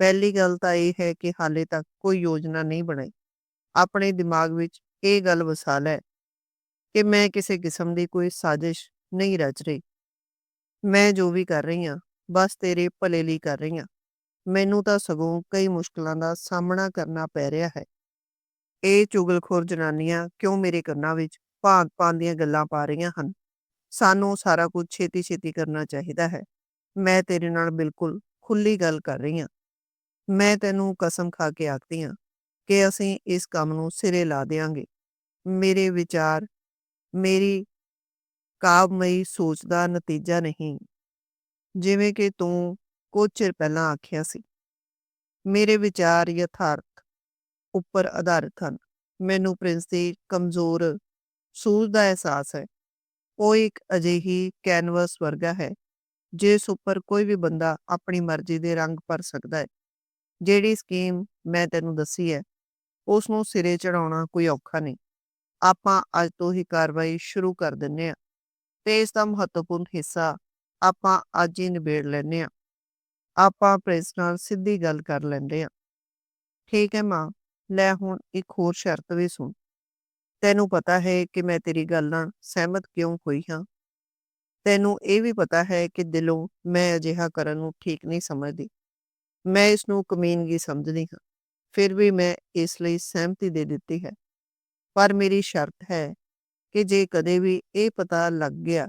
ਪਹਿਲੀ ਗੱਲ ਤਾਂ ਇਹ ਹੈ ਕਿ ਹਾਲੇ ਤੱਕ ਕੋਈ ਯੋਜਨਾ ਨਹੀਂ ਬਣਾਈ। ਆਪਣੇ ਦਿਮਾਗ ਵਿੱਚ ਇਹ ਗੱਲ ਵਸਾ ਲੈ ਕਿ ਮੈਂ ਕਿਸੇ ਕਿਸਮ ਦੀ ਕੋਈ ਸਾਜ਼ਿਸ਼ ਨਹੀਂ ਰਚ ਰਹੀ। ਮੈਂ ਜੋ ਵੀ ਕਰ ਰਹੀ ਹਾਂ, ਬਸ ਤੇਰੇ ਭਲੇ ਲਈ ਕਰ ਰਹੀ ਹਾਂ। ਮੈਨੂੰ ਤਾਂ ਸਗੋਂ ਕਈ ਮੁਸ਼ਕਲਾਂ ਦਾ ਸਾਹਮਣਾ ਕਰਨਾ ਪੈ ਰਿਹਾ ਹੈ। ਇਹ ਚੁਗਲਖੋਰ ਜਨਾਨੀਆਂ ਕਿਉਂ ਮੇਰੇ ਕੰਨਾਂ ਵਿੱਚ ਭਾਂਤ-ਭਾਂਤ ਦੀਆਂ ਗੱਲਾਂ ਪਾ ਰਹੀਆਂ ਹਨ? ਸਾਨੂੰ ਸਾਰਾ ਕੁਝ ਛੇਤੀ-ਛੇਤੀ ਕਰਨਾ ਚਾਹੀਦਾ ਹੈ। ਮੈਂ ਤੇਰੇ ਨਾਲ ਬਿਲਕੁਲ ਖੁੱਲੀ ਗੱਲ ਕਰ ਰਹੀ ਹਾਂ। ਮੈਂ ਤੈਨੂੰ ਕਸਮ ਖਾ ਕੇ ਆਖਦੀ ਹਾਂ ਕਿ ਅਸੀਂ ਇਸ ਕੰਮ ਨੂੰ ਸਿਰੇ ਲਾ ਦੇਵਾਂਗੇ ਮੇਰੇ ਵਿਚਾਰ, ਮੇਰੀ ਕਾਬਮਈ ਸੋਚ ਦਾ ਨਤੀਜਾ ਨਹੀਂ। ਜਿਵੇਂ ਕਿ ਤੂੰ ਕੁਝ ਚਿਰ ਪਹਿਲਾਂ ਆਖਿਆ ਸੀ, ਮੇਰੇ ਵਿਚਾਰ ਯਥਾਰਥ ਉੱਪਰ ਆਧਾਰਿਤ ਹਨ। ਮੈਨੂੰ ਪ੍ਰਿੰਸ ਦੀ ਕਮਜ਼ੋਰ ਸੂਝ ਦਾ ਅਹਿਸਾਸ ਹੈ। ਉਹ ਇੱਕ ਅਜਿਹੀ ਕੈਨਵਸ ਵਰਗਾ ਹੈ, ਜਿਸ ਉੱਪਰ ਕੋਈ ਵੀ ਬੰਦਾ ਆਪਣੀ ਮਰਜ਼ੀ ਦੇ ਰੰਗ ਭਰ ਸਕਦਾ ਹੈ। ਜਿਹੜੀ ਸਕੀਮ ਮੈਂ ਤੈਨੂੰ ਦੱਸੀ ਹੈ ਉਸ ਨੂੰ ਸਿਰੇ ਚੜਾਉਣਾ ਕੋਈ ਔਖਾ ਨਹੀਂ। ਆਪਾਂ ਅੱਜ ਤੋਂ ਹੀ ਕਾਰਵਾਈ ਸ਼ੁਰੂ ਕਰ ਦਿੰਨੇ ਆ ਤੇ ਇਸ ਦਾ ਮਹੱਤਵਪੂਰਨ ਹਿੱਸਾ ਆਪਾਂ ਅੱਜ ਹੀ ਨਿਬੇੜ ਲੈਨੇ ਆ ਆਪਾਂ ਪ੍ਰੈਸ ਨਾਲ ਸਿੱਧੀ ਗੱਲ ਕਰ ਲੈਂਦੇ ਆ ਠੀਕ ਹੈ ਮਾਂ, ਲੈ ਹੁਣ ਇੱਕ ਹੋਰ ਸ਼ਰਤ ਵੀ ਸੁਣ। ਤੈਨੂੰ ਪਤਾ ਹੈ ਕਿ ਮੈਂ ਤੇਰੀ ਗੱਲ ਨਾਲ ਸਹਿਮਤ ਕਿਉਂ ਹੋਈ ਹਾਂ? ਤੈਨੂੰ ਇਹ ਵੀ ਪਤਾ ਹੈ ਕਿ ਦਿਲੋਂ ਮੈਂ ਅਜਿਹਾ ਕਰਨ ਨੂੰ ਠੀਕ ਨਹੀਂ ਸਮਝਦੀ। ਮੈਂ ਇਸ ਨੂੰ ਕਮੀਨਗੀ ਸਮਝਦੀ ਹਾਂ, ਫਿਰ ਵੀ ਮੈਂ ਇਸ ਲਈ ਸਹਿਮਤੀ ਦੇ ਦਿੱਤੀ ਹੈ। ਪਰ ਮੇਰੀ ਸ਼ਰਤ ਹੈ ਕਿ ਜੇ ਕਦੇ ਵੀ ਇਹ ਪਤਾ ਲੱਗ ਗਿਆ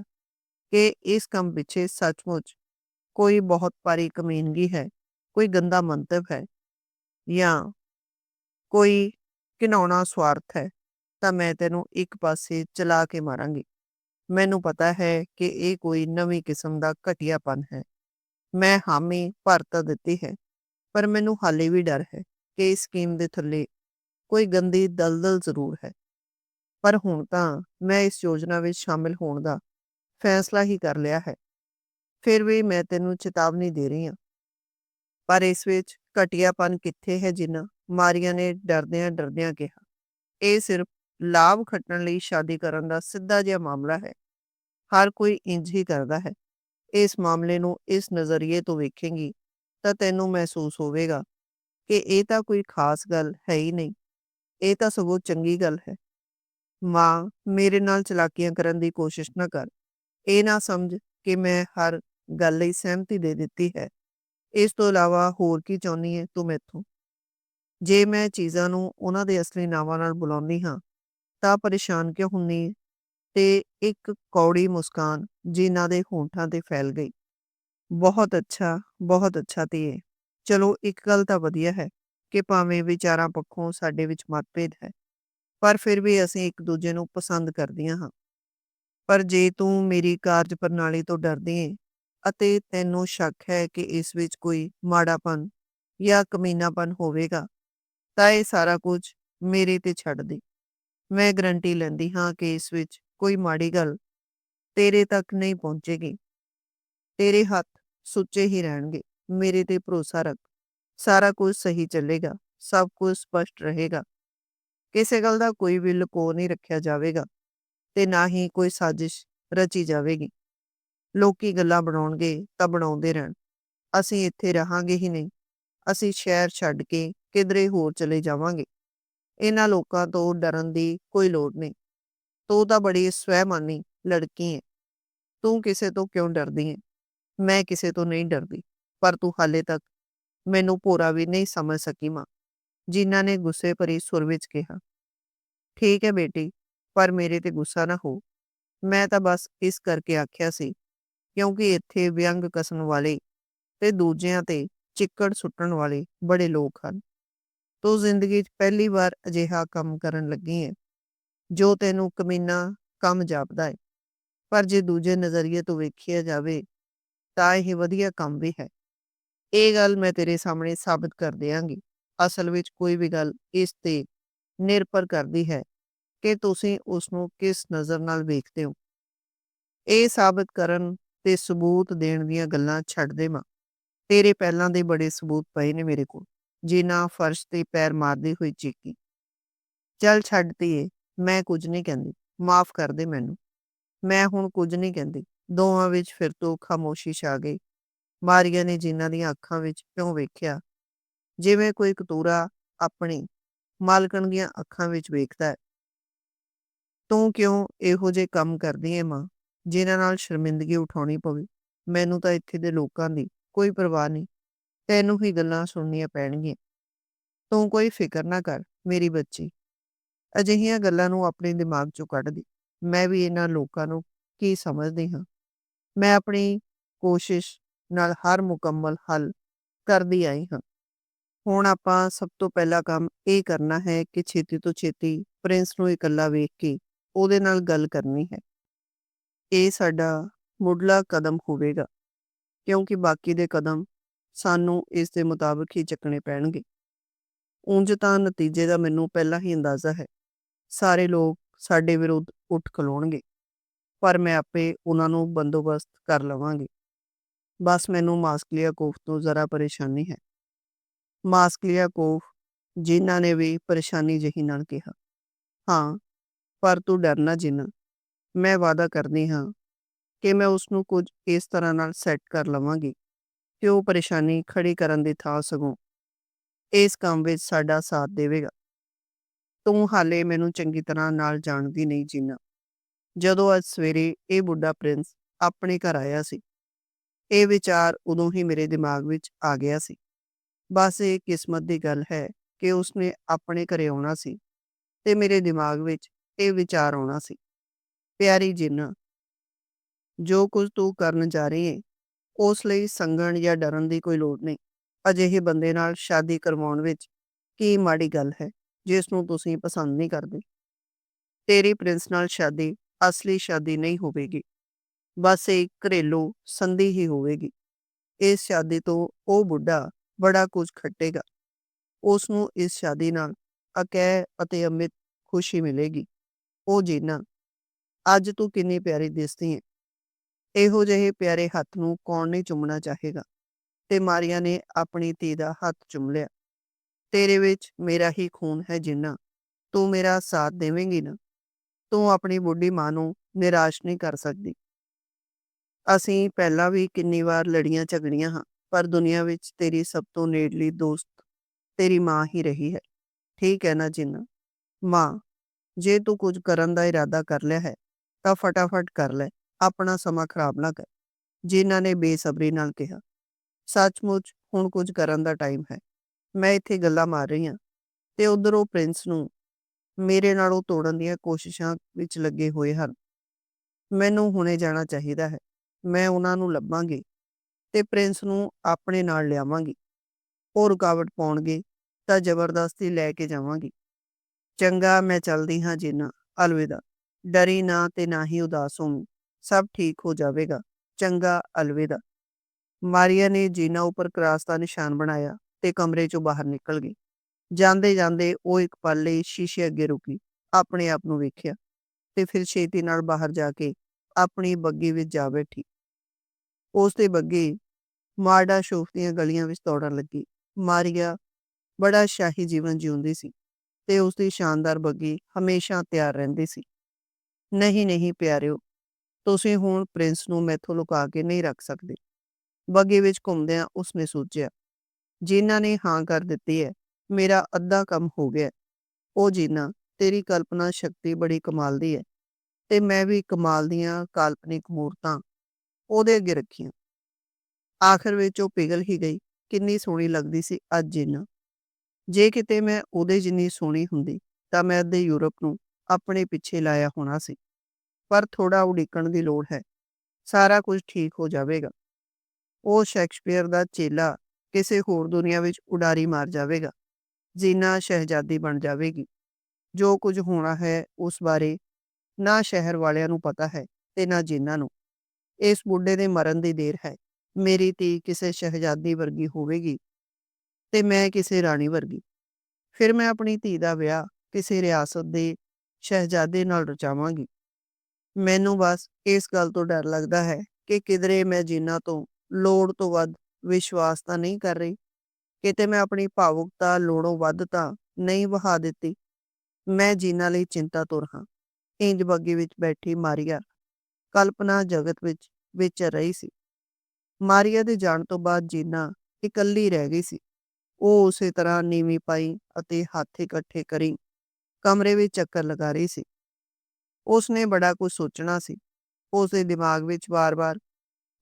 ਕਿ ਇਸ ਕੰਮ ਪਿੱਛੇ ਸੱਚਮੁੱਚ ਕੋਈ ਬਹੁਤ ਭਾਰੀ ਕਮੀਨਗੀ ਹੈ, ਕੋਈ ਗੰਦਾ ਮੰਤਵ ਹੈ ਜਾਂ ਕੋਈ ਘਿਨਾਉਣਾ ਸਵਾਰਥ ਹੈ, ਤਾਂ ਮੈਂ ਤੈਨੂੰ ਇੱਕ ਪਾਸੇ ਚਲਾ ਕੇ ਮਾਰਾਂਗੀ। ਮੈਨੂੰ ਪਤਾ ਹੈ ਕਿ ਇਹ ਕੋਈ ਨਵੀਂ ਕਿਸਮ ਦਾ ਘਟੀਆਪਨ ਹੈ। ਮੈਂ ਹਾਮੀ ਭਰ ਤਾਂ ਦਿੱਤੀ ਹੈ। ਪਰ ਮੈਨੂੰ ਹਾਲੇ ਵੀ ਡਰ ਹੈ ਕਿ ਇਸ ਸਕੀਮ ਦੇ ਥੱਲੇ ਕੋਈ ਗੰਦੀ ਦਲਦਲ ਜ਼ਰੂਰ ਹੈ। ਪਰ ਹੁਣ ਤਾਂ ਮੈਂ ਇਸ ਯੋਜਨਾ ਵਿੱਚ ਸ਼ਾਮਿਲ ਹੋਣ ਦਾ ਫੈਸਲਾ ਹੀ ਕਰ ਲਿਆ ਹੈ। ਫਿਰ ਵੀ ਮੈਂ ਤੈਨੂੰ ਚੇਤਾਵਨੀ ਦੇ ਰਹੀ ਹਾਂ। ਪਰ ਇਸ ਵਿੱਚ ਘਟੀਆਪਨ ਕਿੱਥੇ ਹੈ ਜਿੰਨਾ ਮਾਰੀਆ ਨੇ ਡਰਦਿਆਂ ਡਰਦਿਆਂ ਕਿਹਾ। ਇਹ ਸਿਰਫ ਲਾਭ ਖੱਟਣ ਲਈ ਸ਼ਾਦੀ ਕਰਨ ਦਾ ਸਿੱਧਾ ਜਿਹਾ ਮਾਮਲਾ ਹੈ। ਹਰ ਕੋਈ ਇੰਜ ਹੀ ਕਰਦਾ ਹੈ। ਇਸ ਮਾਮਲੇ ਨੂੰ ਇਸ ਨਜ਼ਰੀਏ ਤੋਂ ਵੇਖੇਗੀ ਤਾਂ ਤੈਨੂੰ ਮਹਿਸੂਸ ਹੋਵੇਗਾ ਕਿ ਇਹ ਤਾਂ ਕੋਈ ਖਾਸ ਗੱਲ ਹੈ ਹੀ ਨਹੀਂ, ਇਹ ਤਾਂ ਸਗੋਂ ਚੰਗੀ ਗੱਲ ਹੈ। ਮਾਂ, ਮੇਰੇ ਨਾਲ ਚਲਾਕੀਆਂ ਕਰਨ ਦੀ ਕੋਸ਼ਿਸ਼ ਨਾ ਕਰ। ਇਹ ਨਾ ਸਮਝ ਕਿ ਮੈਂ ਹਰ ਗੱਲ ਲਈ ਸਹਿਮਤੀ ਦੇ ਦਿੱਤੀ ਹੈ। ਇਸ ਤੋਂ ਇਲਾਵਾ ਹੋਰ ਕੀ ਚਾਹੁੰਦੀ ਹੈ ਤੂੰ ਮੈਥੋਂ? ਜੇ ਮੈਂ ਚੀਜ਼ਾਂ ਨੂੰ ਉਹਨਾਂ ਦੇ ਅਸਲੀ ਨਾਵਾਂ ਨਾਲ ਬੁਲਾਉਂਦੀ ਹਾਂ, ਤਾਂ ਪਰੇਸ਼ਾਨ ਕਿਉਂ ਹੁੰਨੀ ਤੇ ਇੱਕ ਕੌੜੀ ਮੁਸਕਾਨ ਜੀਨਾ ਦੇ ਹੋਂਠਾਂ 'ਤੇ ਫੈਲ ਗਈ। "ਬਹੁਤ ਅੱਛਾ, ਬਹੁਤ ਅੱਛਾ ਧੀਏ। ਚਲੋ ਇੱਕ ਗੱਲ ਤਾਂ ਵਧੀਆ ਹੈ ਕਿ ਭਾਵੇਂ ਵਿਚਾਰਾਂ ਪੱਖੋਂ ਸਾਡੇ ਵਿੱਚ ਮਤਭੇਦ ਹੈ, ਪਰ ਫਿਰ ਵੀ ਅਸੀਂ ਇੱਕ-ਦੂਜੇ ਨੂੰ ਪਸੰਦ ਕਰਦੀਆਂ ਹਾਂ। ਪਰ ਜੇ ਤੂੰ ਮੇਰੀ ਕਾਰਜ-ਪ੍ਰਣਾਲੀ ਤੋਂ ਡਰਦੀ ਏਂ ਅਤੇ ਤੈਨੂੰ ਸ਼ੱਕ ਹੈ ਕਿ ਇਸ ਵਿੱਚ ਕੋਈ ਮਾੜਾਪਨ ਜਾਂ ਕਮੀਨਾਪਨ ਹੋਵੇਗਾ, ਤਾਂ ਇਹ ਸਾਰਾ ਕੁਝ ਮੇਰੇ 'ਤੇ ਛੱਡ ਦੇ। ਮੈਂ ਗਰੰਟੀ ਲੈਂਦੀ ਹਾਂ ਕਿ ਇਸ ਵਿੱਚ ਕੋਈ ਮਾੜੀ ਗੱਲ ਤੇਰੇ ਤੱਕ ਨਹੀਂ ਪਹੁੰਚੇਗੀ। ਤੇਰੇ ਹੱਥ ਸੁੱਚੇ ਹੀ ਰਹਿਣਗੇ। ਮੇਰੇ 'ਤੇ ਭਰੋਸਾ ਰੱਖ। ਸਾਰਾ ਕੁਝ ਸਹੀ ਚੱਲੇਗਾ, ਸਭ ਕੁਝ ਸਪਸ਼ਟ ਰਹੇਗਾ। ਕਿਸੇ ਗੱਲ ਦਾ ਕੋਈ ਵੀ ਲੁਕੋ ਨਹੀਂ ਰੱਖਿਆ ਜਾਵੇਗਾ ਤੇ ਨਾ ਹੀ ਕੋਈ ਸਾਜ਼ਿਸ਼ ਰਚੀ ਜਾਵੇਗੀ। ਲੋਕੀ ਗੱਲਾਂ ਬਣਾਉਣਗੇ ਤਾਂ ਬਣਾਉਂਦੇ ਰਹਿਣ। ਅਸੀਂ ਇੱਥੇ ਰਹਾਂਗੇ ਹੀ ਨਹੀਂ, ਅਸੀਂ ਸ਼ਹਿਰ ਛੱਡ ਕੇ ਕਿਧਰੇ ਹੋਰ ਚਲੇ ਜਾਵਾਂਗੇ। ਇਹਨਾਂ ਲੋਕਾਂ ਤੋਂ ਡਰਨ ਦੀ ਕੋਈ ਲੋੜ ਨਹੀਂ। ਤੂੰ ਤਾਂ ਬੜੀ ਸਵੈਮਾਨੀ ਲੜਕੀ ਹੈ ਤੂੰ ਕਿਸੇ ਤੋਂ ਕਿਉਂ ਡਰਦੀ ਹੈ "ਮੈਂ ਕਿਸੇ ਤੋਂ ਨਹੀਂ ਡਰਦੀ, ਪਰ ਤੂੰ ਹਾਲੇ ਤੱਕ ਮੈਨੂੰ ਭੋਰਾ ਵੀ ਨਹੀਂ ਸਮਝ ਸਕੀ ਮਾਂ," ਜੀਨਾ ਨੇ ਗੁੱਸੇ ਭਰੀ ਸੁਰ ਵਿੱਚ ਕਿਹਾ। "ਠੀਕ ਹੈ ਬੇਟੀ, ਪਰ ਮੇਰੇ 'ਤੇ ਗੁੱਸਾ ਨਾ ਹੋ। ਮੈਂ ਤਾਂ ਬਸ ਇਸ ਕਰਕੇ ਆਖਿਆ ਸੀ ਕਿਉਂਕਿ ਇੱਥੇ ਵਿਅੰਗ ਕਸਣ ਵਾਲੇ ਤੇ ਦੂਜਿਆਂ 'ਤੇ ਚਿੱਕੜ ਸੁੱਟਣ ਵਾਲੇ ਬੜੇ ਲੋਕ ਹਨ। ਤੂੰ ਜ਼ਿੰਦਗੀ 'ਚ ਪਹਿਲੀ ਵਾਰ ਅਜਿਹਾ ਕੰਮ ਕਰਨ ਲੱਗੀ ਹੈ ਜੋ ਤੈਨੂੰ ਕਮੀਨਾ ਕੰਮ ਜਾਪਦਾ ਹੈ ਪਰ ਜੇ ਦੂਜੇ ਨਜ਼ਰੀਏ ਤੋਂ ਵੇਖਿਆ ਜਾਵੇ ਤਾਂ ਇਹ ਵਧੀਆ ਕੰਮ ਵੀ ਹੈ। ਇਹ ਗੱਲ ਮੈਂ ਤੇਰੇ ਸਾਹਮਣੇ ਸਾਬਤ ਕਰ ਦਿਆਂਗੀ। ਅਸਲ ਵਿੱਚ ਕੋਈ ਵੀ ਗੱਲ ਇਸ 'ਤੇ ਨਿਰਭਰ ਕਰਦੀ ਹੈ ਕਿ ਤੁਸੀਂ ਉਸਨੂੰ ਕਿਸ ਨਜ਼ਰ ਨਾਲ ਵੇਖਦੇ ਹੋ। ਇਹ ਸਾਬਤ ਕਰਨ ਤੇ ਸਬੂਤ ਦੇਣ ਦੀਆਂ ਗੱਲਾਂ ਛੱਡ ਦੇਵਾਂ ਤੇਰੇ ਪਹਿਲਾਂ ਦੇ ਬੜੇ ਸਬੂਤ ਪਏ ਨੇ ਮੇਰੇ ਕੋਲ।" ਜਿਨ੍ਹਾਂ ਫਰਸ਼ 'ਤੇ ਪੈਰ ਮਾਰਦੀ ਹੋਈ ਚੀਕੀ। "ਚੱਲ ਛੱਡ ਤੀਏ ਮੈਂ ਕੁਝ ਨਹੀਂ ਕਹਿੰਦੀ। ਮਾਫ਼ ਕਰ ਦੇ ਮੈਨੂੰ। ਮੈਂ ਹੁਣ ਕੁਝ ਨਹੀਂ ਕਹਿੰਦੀ।" ਦੋਵਾਂ ਵਿੱਚ ਫਿਰ ਤੋਂ ਖਾਮੋਸ਼ੀ ਛਾ ਗਈ। ਮਾਰੀਆ ਨੇ ਜੀਨਾ ਦੀਆਂ ਅੱਖਾਂ ਵਿੱਚ ਇਉਂ ਵੇਖਿਆ ਜਿਵੇਂ ਕੋਈ ਕਤੂਰਾ ਆਪਣੀ ਮਾਲਕਣ ਦੀਆਂ ਅੱਖਾਂ ਵਿੱਚ ਵੇਖਦਾ ਹੈ। "ਤੂੰ ਕਿਉਂ ਇਹੋ ਜਿਹੇ ਕੰਮ ਕਰਦੀ ਏਂ ਮਾਂ, ਜਿਨ੍ਹਾਂ ਨਾਲ ਸ਼ਰਮਿੰਦਗੀ ਉਠਾਉਣੀ ਪਵੇ? ਮੈਨੂੰ ਤਾਂ ਇੱਥੇ ਦੇ ਲੋਕਾਂ ਦੀ ਕੋਈ ਪਰਵਾਹ ਨਹੀਂ। ਤੈਨੂੰ ਹੀ ਗੱਲਾਂ ਸੁਣਨੀਆਂ ਪੈਣਗੀਆਂ। ਤੂੰ ਕੋਈ ਫਿਕਰ ਨਾ ਕਰ ਮੇਰੀ ਬੱਚੀ। ਅਜਿਹੀਆਂ ਗੱਲਾਂ ਨੂੰ ਆਪਣੇ ਦਿਮਾਗ 'ਚੋਂ ਕੱਢ ਦੇ। ਮੈਂ ਵੀ ਇਹਨਾਂ ਲੋਕਾਂ ਨੂੰ ਕੀ ਸਮਝਦੀ ਹਾਂ। ਮੈਂ ਆਪਣੀ ਕੋਸ਼ਿਸ਼ ਨਾਲ ਹਰ ਮੁਕੰਮਲ ਹੱਲ ਕਰਦੀ ਆਈ ਹਾਂ। ਹੁਣ ਆਪਾਂ ਸਭ ਤੋਂ ਪਹਿਲਾ ਕੰਮ ਇਹ ਕਰਨਾ ਹੈ ਕਿ ਛੇਤੀ ਤੋਂ ਛੇਤੀ ਪ੍ਰਿੰਸ ਨੂੰ ਇਕੱਲਾ ਵੇਖ ਕੇ ਉਹਦੇ ਨਾਲ ਗੱਲ ਕਰਨੀ ਹੈ। ਇਹ ਸਾਡਾ ਮੁੱਢਲਾ ਕਦਮ ਹੋਵੇਗਾ, ਕਿਉਂਕਿ ਬਾਕੀ ਦੇ ਕਦਮ ਸਾਨੂੰ ਇਸ ਦੇ ਮੁਤਾਬਕ ਹੀ ਚੱਕਣੇ ਪੈਣਗੇ। ਉਂਝ ਤਾਂ ਨਤੀਜੇ ਦਾ ਮੈਨੂੰ ਪਹਿਲਾਂ ਹੀ ਅੰਦਾਜ਼ਾ ਹੈ। ਸਾਰੇ ਲੋਕ ਸਾਡੇ ਵਿਰੁੱਧ ਉੱਠ ਖਲੋਣਗੇ, ਪਰ ਮੈਂ ਆਪੇ ਉਹਨਾਂ ਨੂੰ ਬੰਦੋਬਸਤ ਕਰ ਲਵਾਂਗੀ। ਬਸ ਮੈਨੂੰ ਮਾਸਕਲੀਆਕੋਫ ਤੋਂ ਜ਼ਰਾ ਪਰੇਸ਼ਾਨੀ ਹੈ। ਮਾਸਕਲੀਆਕੋਫ ਜੀਨਾ ਨੇ ਵੀ ਪਰੇਸ਼ਾਨੀ ਜਿਹੀ ਨਾਲ ਕਿਹਾ। "ਹਾਂ, ਪਰ ਤੂੰ ਡਰ ਨਾ ਜੀਨਾ। ਮੈਂ ਵਾਅਦਾ ਕਰਦੀ ਹਾਂ ਕਿ ਮੈਂ ਉਸਨੂੰ ਕੁਝ ਇਸ ਤਰ੍ਹਾਂ ਨਾਲ ਸੈੱਟ ਕਰ ਲਵਾਂਗੀ ਕਿ ਉਹ ਪਰੇਸ਼ਾਨੀ ਖੜੀ ਕਰਨ ਦੀ ਥਾਂ ਸਗੋਂ ਇਸ ਕੰਮ ਵਿੱਚ ਸਾਡਾ ਸਾਥ ਦੇਵੇਗਾ। ਤੂੰ ਹਾਲੇ ਮੈਨੂੰ ਚੰਗੀ ਤਰ੍ਹਾਂ ਨਾਲ ਜਾਣਦੀ ਨਹੀਂ ਜੀਨਾ। ਜਦੋਂ ਅੱਜ ਸਵੇਰੇ ਇਹ ਬੁੱਢਾ ਪ੍ਰਿੰਸ ਆਪਣੇ ਘਰ ਆਇਆ ਸੀ, ਇਹ ਵਿਚਾਰ ਉਦੋਂ ਹੀ ਮੇਰੇ ਦਿਮਾਗ ਵਿੱਚ ਆ ਗਿਆ ਸੀ। ਬਸ ਇਹ ਕਿਸਮਤ ਦੀ ਗੱਲ ਹੈ ਕਿ ਉਸਨੇ ਆਪਣੇ ਘਰੇ ਆਉਣਾ ਸੀ ਤੇ ਮੇਰੇ ਦਿਮਾਗ ਵਿੱਚ ਇਹ ਵਿਚਾਰ ਆਉਣਾ ਸੀ। ਪਿਆਰੀ ਜਿੰਨਾ ਜੋ ਕੁਝ ਤੂੰ ਕਰਨ ਜਾ ਰਹੀ ਏਂ, ਉਸ ਲਈ ਸੰਗਣ ਜਾਂ ਡਰਨ ਦੀ ਕੋਈ ਲੋੜ ਨਹੀਂ। ਅਜਿਹੇ ਬੰਦੇ ਨਾਲ ਸ਼ਾਦੀ ਕਰਵਾਉਣ ਵਿੱਚ ਕੀ ਮਾੜੀ ਗੱਲ ਹੈ, ਜਿਸ ਨੂੰ ਤੁਸੀਂ ਪਸੰਦ ਨਹੀਂ ਕਰਦੇ। ਤੇਰੀ ਪ੍ਰਿੰਸ ਨਾਲ ਸ਼ਾਦੀ ਅਸਲੀ ਸ਼ਾਦੀ ਨਹੀਂ ਹੋਵੇਗੀ, ਬਸ ਇਹ ਘਰੇਲੂ ਸੰਧੀ ਹੀ ਹੋਵੇਗੀ। ਇਸ ਸ਼ਾਦੀ ਤੋਂ ਉਹ ਬੁੱਢਾ ਬੜਾ ਕੁਝ ਖੱਟੇਗਾ। ਉਸਨੂੰ ਇਸ ਸ਼ਾਦੀ ਨਾਲ ਅਕਹਿ ਅਤੇ ਅਮਿੱਟ ਖੁਸ਼ੀ ਮਿਲੇਗੀ। ਓ ਜੀਨਾ, ਅੱਜ ਤੂੰ ਕਿੰਨੀ ਪਿਆਰੀ ਦਿਸਦੀ ਏਂ। ਇਹੋ ਜਿਹੇ ਪਿਆਰੇ ਹੱਥ ਨੂੰ ਕੌਣ ਨਹੀਂ ਚੁੰਮਣਾ ਚਾਹੇਗਾ। ਤੇ ਮਾਰੀਆ ਨੇ ਆਪਣੀ ਧੀ ਦਾ ਹੱਥ ਚੁੰਮ ਲਿਆ। ਤੇਰੇ ਵਿੱਚ ਮੇਰਾ ਹੀ ਖੂਨ ਹੈ ਜੀਨਾ, ਤੂੰ ਮੇਰਾ ਸਾਥ ਦੇਵੇਂਗੀ ਨਾ? ਤੂੰ ਆਪਣੀ ਬੁੱਢੀ ਮਾਂ ਨੂੰ ਨਿਰਾਸ਼ ਨਹੀਂ ਕਰ ਸਕਦੀ। ਅਸੀਂ ਪਹਿਲਾਂ ਵੀ ਕਿੰਨੀ ਵਾਰ ਲੜੀਆਂ ਝਗੜੀਆਂ ਹਾਂ, ਪਰ ਦੁਨੀਆ ਵਿੱਚ ਤੇਰੀ ਸਭ ਤੋਂ ਨੇੜਲੀ ਦੋਸਤ ਤੇਰੀ ਮਾਂ ਹੀ ਰਹੀ ਹੈ। ਠੀਕ ਹੈ ਨਾ ਜਿੰਨਾ ਮਾਂ, ਜੇ ਤੂੰ ਕੁਝ ਕਰਨ ਦਾ ਇਰਾਦਾ ਕਰ ਲਿਆ ਹੈ ਤਾਂ ਫਟਾਫਟ ਕਰ ਲੈ, ਆਪਣਾ ਸਮਾਂ ਖਰਾਬ ਨਾ ਕਰ। ਜਿਨ੍ਹਾਂ ਨੇ ਬੇਸਬਰੀ ਨਾਲ ਕਿਹਾ। ਸੱਚਮੁੱਚ ਹੁਣ ਕੁਝ ਕਰਨ ਦਾ ਟਾਈਮ ਹੈ। ਮੈਂ ਇੱਥੇ ਗੱਲਾਂ ਮਾਰ ਰਹੀ ਹਾਂ ਤੇ ਉੱਧਰ ਉਹ ਪ੍ਰਿੰਸ ਨੂੰ ਮੇਰੇ ਨਾਲੋਂ ਤੋੜਨ ਦੀਆਂ ਕੋਸ਼ਿਸ਼ਾਂ ਵਿੱਚ ਲੱਗੇ ਹੋਏ ਹਨ। ਮੈਨੂੰ ਹੁਣੇ ਜਾਣਾ ਚਾਹੀਦਾ ਹੈ। ਮੈਂ ਉਹਨਾਂ ਨੂੰ ਲੱਭਾਂਗੀ ਤੇ ਪ੍ਰਿੰਸ ਨੂੰ ਆਪਣੇ ਨਾਲ ਲਿਆਵਾਂਗੀ। ਉਹ ਰੁਕਾਵਟ ਪਾਉਣਗੇ ਤਾਂ ਜ਼ਬਰਦਸਤੀ ਲੈ ਕੇ ਜਾਵਾਂਗੀ। ਚੰਗਾ, ਮੈਂ ਚੱਲਦੀ ਹਾਂ ਜੀਨਾ ਅਲਵਿਦਾ। ਡਰੀ ਨਾ ਤੇ ਨਾ ਹੀ ਉਦਾਸ ਹੋਵੀਂ। ਸਭ ਠੀਕ ਹੋ ਜਾਵੇਗਾ। ਚੰਗਾ, ਅਲਵਿਦਾ। ਮਾਰੀਆ ਨੇ ਜੀਨਾ ਉੱਪਰ ਕਰਾਸ ਦਾ ਨਿਸ਼ਾਨ ਬਣਾਇਆ ਤੇ ਕਮਰੇ ਚੋਂ ਬਾਹਰ ਨਿਕਲ ਗਈ। ਜਾਂਦੇ ਜਾਂਦੇ ਉਹ ਇੱਕ ਪਲ ਲਈ ਸ਼ੀਸ਼ੇ ਅੱਗੇ ਰੁਕੀ, ਆਪਣੇ ਆਪ ਨੂੰ ਵੇਖਿਆ ਤੇ ਫਿਰ ਛੇਤੀ ਨਾਲ ਬਾਹਰ ਜਾ ਕੇ ਆਪਣੀ ਬੱਗੀ ਵਿੱਚ ਜਾ ਬੈਠੀ। ਉਸ ਦੇ ਬੱਗੀ ਮਾਰਡਾ ਸ਼ੋਫ ਦੀਆਂ ਗਲੀਆਂ ਵਿੱਚ ਦੌੜਨ ਲੱਗੀ। ਮਾਰੀਆ ਬੜਾ ਸ਼ਾਹੀ ਜੀਵਨ ਜਿਉਂਦੀ ਸੀ ਤੇ ਉਸ ਦੀ ਸ਼ਾਨਦਾਰ ਬੱਗੀ ਹਮੇਸ਼ਾ ਤਿਆਰ ਰਹਿੰਦੀ ਸੀ। ਨਹੀਂ ਨਹੀਂ ਪਿਆਰਿਓ, ਤੁਸੀਂ ਹੁਣ ਪ੍ਰਿੰਸ ਨੂੰ ਮੈਥੋਂ ਲੁਕਾ ਕੇ ਨਹੀਂ ਰੱਖ ਸਕਦੇ। ਬੱਗੀ ਵਿੱਚ ਘੁੰਮਦਿਆਂ ਉਸਨੇ ਸੋਚਿਆ, ਜਿਨ੍ਹਾਂ ਨੇ ਹਾਂ ਕਰ ਦਿੱਤੀ ਹੈ ਮੇਰਾ ਅੱਧਾ ਕੰਮ ਹੋ ਗਿਆ ਉਹ ਜੀਨਾ, ਤੇਰੀ ਕਲਪਨਾ ਸ਼ਕਤੀ ਬੜੀ ਕਮਾਲ ਦੀ ਹੈ ਤੇ ਮੈਂ ਵੀ ਕਮਾਲ ਦੀਆਂ ਕਾਲਪਨਿਕ ਮੂਰਤਾਂ ਉਹਦੇ ਅੱਗੇ ਰੱਖੀਆਂ। ਆਖਰ ਵਿੱਚ ਉਹ ਪਿਘਲ ਹੀ ਗਈ, ਕਿੰਨੀ ਸੋਹਣੀ ਲੱਗਦੀ ਸੀ ਅੱਜ ਜੀਨਾ। ਜੇ ਕਿਤੇ ਮੈਂ ਉਹਦੇ ਜਿੰਨੀ ਸੋਹਣੀ ਹੁੰਦੀ, ਤਾਂ ਮੈਂ ਅੱਧੇ ਯੂਰਪ ਨੂੰ ਆਪਣੇ ਪਿੱਛੇ ਲਾਇਆ ਹੋਣਾ ਸੀ। ਪਰ ਥੋੜਾ ਉਡੀਕਣ ਦੀ ਲੋੜ ਹੈ, ਸਾਰਾ ਕੁਝ ਠੀਕ ਹੋ ਜਾਵੇਗਾ। ਉਹ ਸ਼ੈਕਸਪੀਅਰ ਦਾ ਚੇਲਾ ਕਿਸੇ ਹੋਰ ਦੁਨੀਆ ਵਿੱਚ ਉਡਾਰੀ ਮਾਰ ਜਾਵੇਗਾ। ਜੀਨਾ ਸ਼ਹਿਜ਼ਾਦੀ ਬਣ ਜਾਵੇਗੀ। ਜੋ ਕੁਝ ਹੋਣਾ ਹੈ ਉਸ ਬਾਰੇ ਨਾ ਸ਼ਹਿਰ ਵਾਲਿਆਂ ਨੂੰ ਪਤਾ ਹੈ ਤੇ ਨਾ ਜੀਨਾ ਨੂੰ। ਇਸ ਬੁੱਢੇ ਦੇ ਮਰਨ ਦੀ ਦੇਰ ਹੈ। ਮੇਰੀ ਧੀ ਕਿਸੇ ਸ਼ਹਿਜ਼ਾਦੀ ਵਰਗੀ ਹੋਵੇਗੀ ਤੇ ਮੈਂ ਕਿਸੇ ਰਾਣੀ ਵਰਗੀ। ਫਿਰ ਮੈਂ ਆਪਣੀ ਧੀ ਦਾ ਵਿਆਹ ਕਿਸੇ ਰਿਆਸਤ ਦੇ ਸ਼ਹਿਜ਼ਾਦੇ ਨਾਲ ਰਚਾਵਾਂਗੀ। ਮੈਨੂੰ ਬਸ ਇਸ ਗੱਲ ਤੋਂ ਡਰ ਲੱਗਦਾ ਹੈ ਕਿ ਕਿਧਰੇ ਮੈਂ ਜੀਨਾ ਤੋਂ ਲੋੜ ਤੋਂ ਵੱਧ ਵਿਸ਼ਵਾਸ ਤਾਂ ਨਹੀਂ ਕਰ ਰਹੀ ਕਿਤੇ ਮੈਂ ਆਪਣੀ ਭਾਵੁਕਤਾ, ਲੋੜੋਂ ਵੱਧ ਤਾਂ ਨਹੀਂ ਵਹਾ ਦਿੱਤੀ। ਮੈਂ ਜੀਨਾ ਲਈ ਚਿੰਤਾ ਤੁਰ ਹਾਂ ਇੰਜ ਬੱਗੀ ਵਿੱਚ ਬੈਠੀ ਮਾਰੀਆ ਕਲਪਨਾ ਜਗਤ ਵਿੱਚ ਵਿਚਰ ਰਹੀ ਸੀ। ਮਾਰੀਆ ਦੇ ਜਾਣ ਤੋਂ ਬਾਅਦ ਜੀਨਾ ਇਕੱਲੀ ਰਹਿ ਗਈ ਸੀ। ਉਹ ਉਸੇ ਤਰ੍ਹਾਂ ਨੀਵੀਂ ਪਾਈ ਅਤੇ ਹੱਥ ਇਕੱਠੇ ਕਰੀ, ਕਮਰੇ ਵਿੱਚ ਚੱਕਰ ਲਗਾ ਰਹੀ ਸੀ। ਉਸਨੇ ਬੜਾ ਕੁਝ ਸੋਚਣਾ ਸੀ। ਉਸਦੇ ਦਿਮਾਗ ਵਿੱਚ ਵਾਰ-ਵਾਰ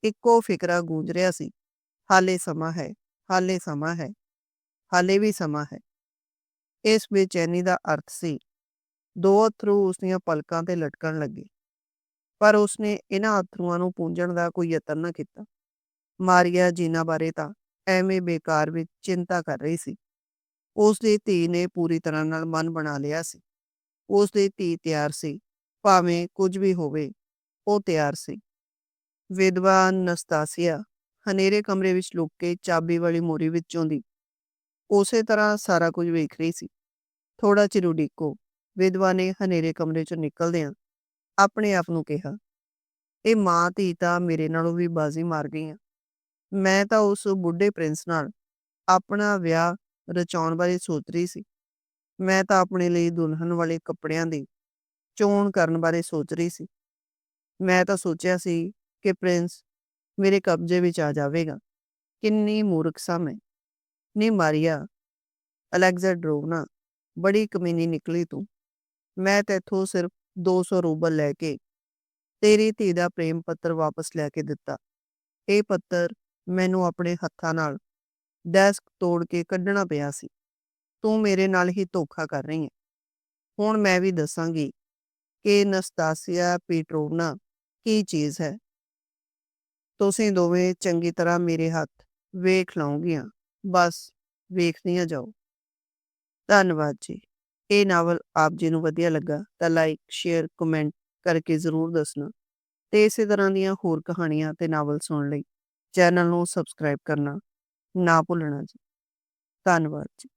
ਇੱਕੋ ਫਿਕਰਾ ਗੂੰਜ ਰਿਹਾ ਸੀ। ਹਾਲੇ ਸਮਾਂ ਹੈ। ਹਾਲੇ ਸਮਾਂ ਹੈ, ਹਾਲੇ ਵੀ ਸਮਾਂ ਹੈ। ਇਸ ਬੇਚੈਨੀ ਦਾ ਅਰਥ ਸੀ, ਦੋ ਅਥਰੂ ਉਸਦੀਆਂ ਪਲਕਾਂ ਤੇ ਲਟਕਣ ਲੱਗੇ, ਪਰ ਉਸਨੇ ਇਹਨਾਂ ਅਥਰੂਆਂ ਨੂੰ ਪੂੰਝਣ ਦਾ ਕੋਈ ਯਤਨ ਨਾ ਕੀਤਾ। ਮਾਰੀਆ ਜੀਨਾ ਬਾਰੇ ਤਾਂ ਐਵੇਂ ਬੇਕਾਰ ਵਿੱਚ ਚਿੰਤਾ ਕਰ ਰਹੀ ਸੀ। ਉਸ ਦੀ ਧੀ ਨੇ ਪੂਰੀ ਤਰ੍ਹਾਂ ਨਾਲ ਮਨ ਬਣਾ ਲਿਆ ਸੀ। ਉਸ ਦੀ ਧੀ ਤਿਆਰ ਸੀ, ਭਾਵੇਂ ਕੁਝ ਵੀ ਹੋਵੇ, ਉਹ ਤਿਆਰ ਸੀ। ਵਿਦਵਾਨ ਨਸਤਾਸੀਆ ਹਨੇਰੇ ਕਮਰੇ ਵਿੱਚ ਲੁੱਕ ਕੇ ਚਾਬੀ ਵਾਲੀ ਮੋਰੀ ਵਿੱਚੋਂ ਦੀ ਉਸੇ ਤਰ੍ਹਾਂ ਸਾਰਾ ਕੁਝ ਵੇਖ ਰਹੀ ਸੀ। ਥੋੜਾ ਚਿਰ ਉਡੀਕੋ। ਵਿਧਵਾ ਨੇ ਹਨੇਰੇ ਕਮਰੇ ਚੋਂ ਨਿਕਲਦਿਆਂ ਆਪਣੇ ਆਪ ਨੂੰ ਕਿਹਾ, ਇਹ ਮਾਂ ਧੀ ਤਾਂ ਮੇਰੇ ਨਾਲੋਂ ਵੀ ਬਾਜ਼ੀ ਮਾਰ ਗਈਆਂ ਮੈਂ ਤਾਂ ਉਸ ਬੁੱਢੇ ਪ੍ਰਿੰਸ ਨਾਲ ਆਪਣਾ ਵਿਆਹ ਰਚਾਉਣ ਬਾਰੇ ਸੋਚ ਰਹੀ ਸੀ। ਮੈਂ ਤਾਂ ਆਪਣੇ ਲਈ ਦੁਲਹਨ ਵਾਲੇ ਕੱਪੜਿਆਂ ਦੀ ਚੋਣ ਕਰਨ ਬਾਰੇ ਸੋਚ ਰਹੀ ਸੀ। ਮੈਂ ਤਾਂ ਸੋਚਿਆ ਸੀ ਕਿ ਪ੍ਰਿੰਸ ਮੇਰੇ ਕਬਜ਼ੇ ਵਿੱਚ ਆ ਜਾਵੇਗਾ। ਕਿੰਨੀ ਮੂਰਖ ਸਾਂ ਮੈਂ। ਨੀ ਮਾਰੀਆ। ਅਲੈਗਜ਼ੈਂਡਰੋਵਨਾ, ਬੜੀ ਕਮੀਨੀ ਨਿਕਲੀ ਤੂੰ। ਮੈਂ ਤੇਥੋਂ ਸਿਰਫ 200 ਰੂਬਲ ਲੈ ਕੇ ਤੇਰੀ ਧੀ ਦਾ ਪ੍ਰੇਮ ਪੱਤਰ ਵਾਪਸ ਲੈ ਕੇ ਦਿੱਤਾ। ਇਹ ਪੱਤਰ ਮੈਨੂੰ ਆਪਣੇ ਹੱਥਾਂ ਨਾਲ ਡੈਸਕ ਤੋੜ ਕੇ ਕੱਢਣਾ ਪਿਆ ਸੀ। ਤੂੰ ਮੇਰੇ ਨਾਲ ਹੀ ਧੋਖਾ ਕਰ ਰਹੀ ਹੈ ਹੁਣ ਮੈਂ ਵੀ ਦੱਸਾਂਗੀ ਕਿ ਨਸਤਾਸੀਆ ਪੀਟਰੋਵਨਾ ਕੀ ਚੀਜ਼ ਹੈ। ਤੁਸੀਂ ਦੋਵੇਂ ਚੰਗੀ ਤਰ੍ਹਾਂ ਮੇਰੇ ਹੱਥ ਵੇਖ ਲਓਗੀਆਂ। ਬਸ, ਵੇਖਦੀਆਂ ਜਾਓ। ਧੰਨਵਾਦ ਜੀ। ਇਹ ਨਾਵਲ ਆਪ ਜੀ ਨੂੰ ਵਧੀਆ ਲੱਗਾ ਤਾਂ ਲਾਈਕ ਸ਼ੇਅਰ ਕਮੈਂਟ ਕਰਕੇ ਜ਼ਰੂਰ ਦੱਸਣਾ ਤੇ ਇਸੇ ਤਰ੍ਹਾਂ ਦੀਆਂ ਹੋਰ ਕਹਾਣੀਆਂ ਤੇ ਨਾਵਲ ਸੁਣਨ ਲਈ ਚੈਨਲ ਨੂੰ ਸਬਸਕ੍ਰਾਈਬ ਕਰਨਾ ਨਾ ਭੁੱਲਣਾ ਜੀ। ਧੰਨਵਾਦ ਜੀ।